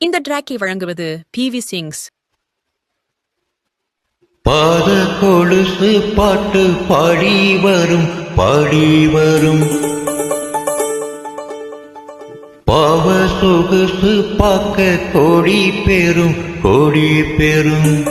இந்த டிராக்கை வழங்குவது P V Singh பாத கொலுசு பாட்டு பாடி வரும் பாடி வரும். பாவ சொகுசு பார்க்க கோடி பெரும் கோடி பெரும்.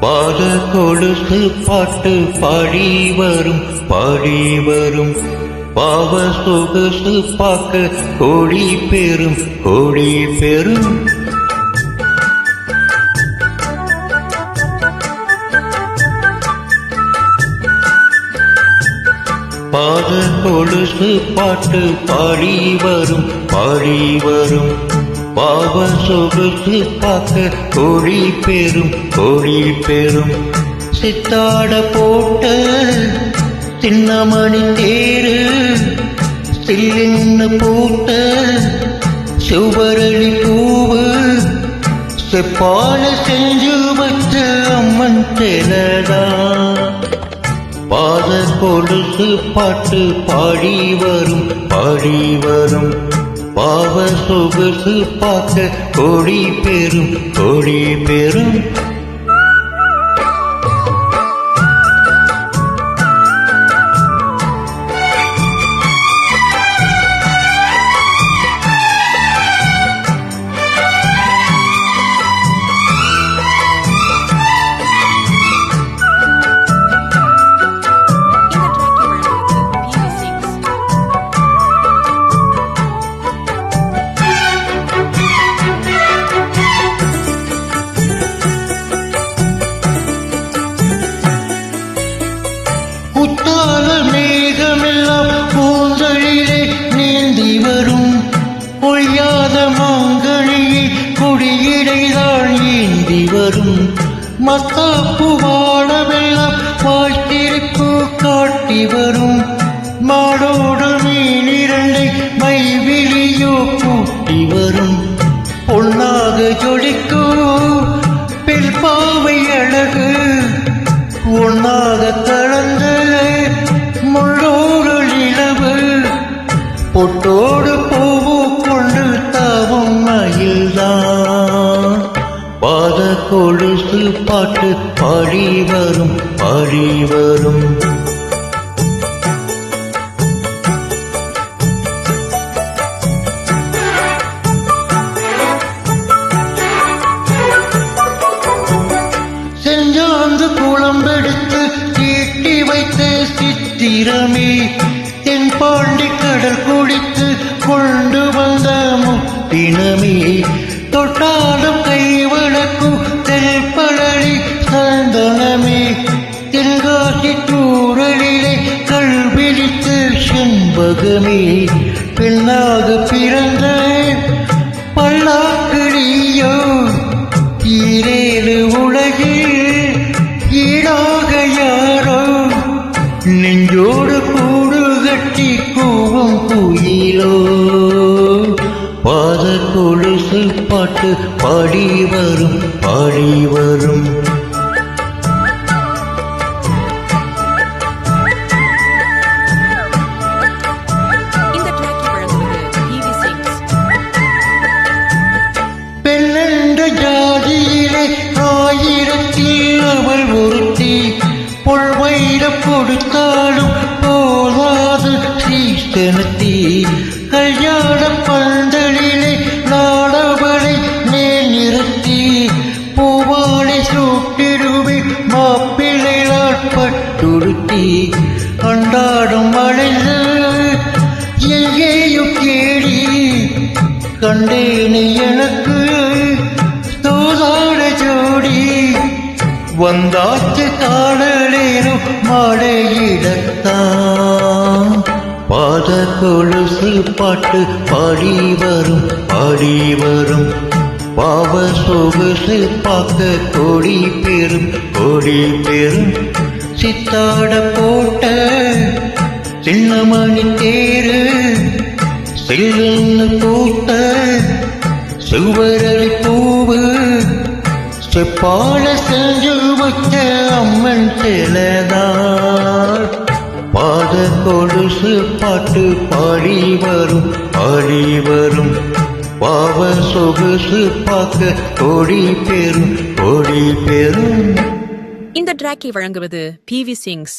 பாத கொலுசு பாட்டு பாடி வரும் பாடி வரும். பாவ சொகுசு பார்க்க கோடி பெரும் கோடி பெரும். பாத கொலுசு பாட்டு பாடி வரும் பாடி வரும். பாவ சொகுசு பார்க்க கோழி பெரும் கோழி பெரும். சித்தாட போட்ட சின்னமணி தேரு சில்லின்னு பூட்ட சுவரளி பூவு செப்பால செஞ்சு வச்ச அம்மன் செலதான் பாத கொடுத்து பாட்டு பாடி வரும் பாடி வரும். பாவ சொகுசு பார்க்க கொடி பெரும் கொடி பெரும் மேகமெல்லாம் பூந்தளிலே நீந்தி வரும். பொய்யாத மாங்கழியில் குடியிடைதான் ஏந்தி வரும். மத்தாப்பு வாழவெல்லாம் வாழ்த்திருப்பு காட்டி வரும். மாடோடு மீனிரண்டை மைவிழியோ கூட்டி வரும். பொன்னாக ஜொலிக்கும் பொட்டோடு பூவு கொண்டு தாவும் மயில்தான். பாத கொழுசு பாட்டு பாடி வரும் பாடி வரும். செஞ்சாந்து குளம்பெடுத்து கீட்டி வைத்த சித்திரமே தென்பாண்டி கடல் குடித்து கொண்டு வந்த முத்தினமே தொட்டாலும் கை வழக்கும் தெல்பழனி சந்தனமே. தென்காசி தூரலிலே கல்விழித்து செண்பகமே பெண்ணாக பிறந்த பல்லாக்கிழியோ ஈரேழு உலகில் ஈடாக யாரோ. நெஞ்சோடு கூடு குயிலோ பாத கொலுசு பாட்டு பாடி வரும் பாடி வரும். கொண்டாடும் மழைந்து எங்கேயும் கேடி கண்டேனே எனக்கு. தூதாட ஜோடி வந்தாச்சு காடலேனும் மழையிடத்தான். பாத கொலுசு பாட்டு பாடி வரும் பாடி வரும். பாவ சொகுசு பார்க்க கோடி பெரும் கோடி பெரும். சித்தாட போட்ட சின்னமணி தேரு சில்லுன்னு பூத்த சுவரளி பூவு செப்பால செஞ்சு வச்ச அம்மன் சிலதான் பாத பாத கொலுசு பாட்டு பாடி வரும் பாடி வரும். பாவ சொகுசு பார்க்க கொடி பெரும் கொடி பெரும் இந்த டிராக்கை வழங்குவது பி வி சிங்ஸ்